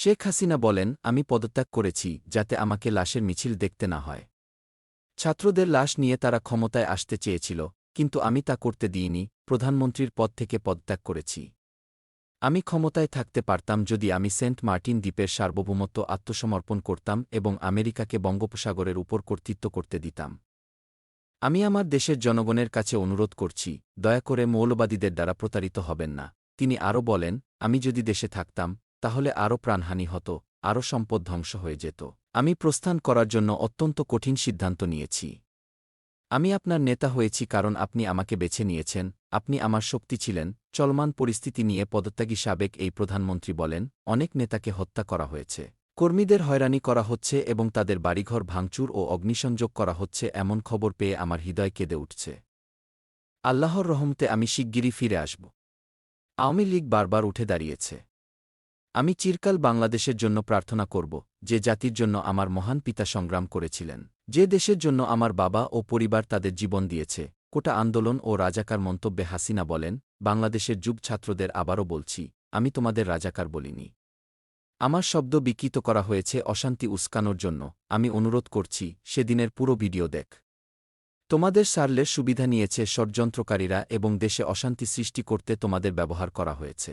শেখ হাসিনা বলেন, আমি পদত্যাগ করেছি, যাতে আমাকে লাশের মিছিল দেখতে না হয়। ছাত্রদের লাশ নিয়ে তারা ক্ষমতায় আসতে চেয়েছিল, কিন্তু আমি তা করতে দিইনি, প্রধানমন্ত্রীর পদ থেকে পদত্যাগ করেছি। আমি ক্ষমতায় থাকতে পারতাম যদি আমি সেন্ট মার্টিন দ্বীপের সার্বভৌমত্ব আত্মসমর্পণ করতাম এবং আমেরিকাকে বঙ্গোপসাগরের উপর কর্তৃত্ব করতে দিতাম। আমি আমার দেশের জনগণের কাছে অনুরোধ করছি, দয়া করে মৌলবাদীদের দ্বারা প্রতারিত হবেন না। তিনি আরও বলেন, আমি যদি দেশে থাকতাম তাহলে আরও প্রাণহানি হতো, আরও সম্পদ ধ্বংস হয়ে যেত। আমি প্রস্থান করার জন্য অত্যন্ত কঠিন সিদ্ধান্ত নিয়েছি। আমি আপনার নেতা হয়েছি কারণ আপনি আমাকে বেছে নিয়েছেন, আপনি আমার শক্তি ছিলেন, চলমান পরিস্থিতি নিয়ে পদত্যাগী সাবেক এই প্রধানমন্ত্রী বলেন, অনেক নেতাকে হত্যা করা হয়েছে। কর্মীদের হয়রানি করা হচ্ছে এবং তাদের বাড়িঘর ভাঙচুর ও অগ্নিসংযোগ করা হচ্ছে এমন খবর পেয়ে আমার হৃদয় কেঁদে উঠছে। আল্লাহর রহমতে আমি শিগগিরই ফিরে আসব। আওয়ামী লীগ বারবার উঠে দাঁড়িয়েছে। আমি চিরকাল বাংলাদেশের জন্য প্রার্থনা করব, যে জাতির জন্য আমার মহান পিতা সংগ্রাম করেছিলেন, যে দেশের জন্য আমার বাবা ও পরিবার তাদের জীবন দিয়েছে, কোটা আন্দোলন ও রাজাকার মন্তব্যে হাসিনা বলেন, বাংলাদেশের যুব ছাত্রদের আবারও বলছি, আমি তোমাদের রাজাকার বলিনি। আমার শব্দ বিকৃত করা হয়েছে অশান্তি উস্কানোর জন্য, আমি অনুরোধ করছি, সেদিনের পুরো ভিডিও দেখ। তোমাদের সারলের সুবিধা নিয়েছে ষড়যন্ত্রকারীরা এবং দেশে অশান্তি সৃষ্টি করতে তোমাদের ব্যবহার করা হয়েছে।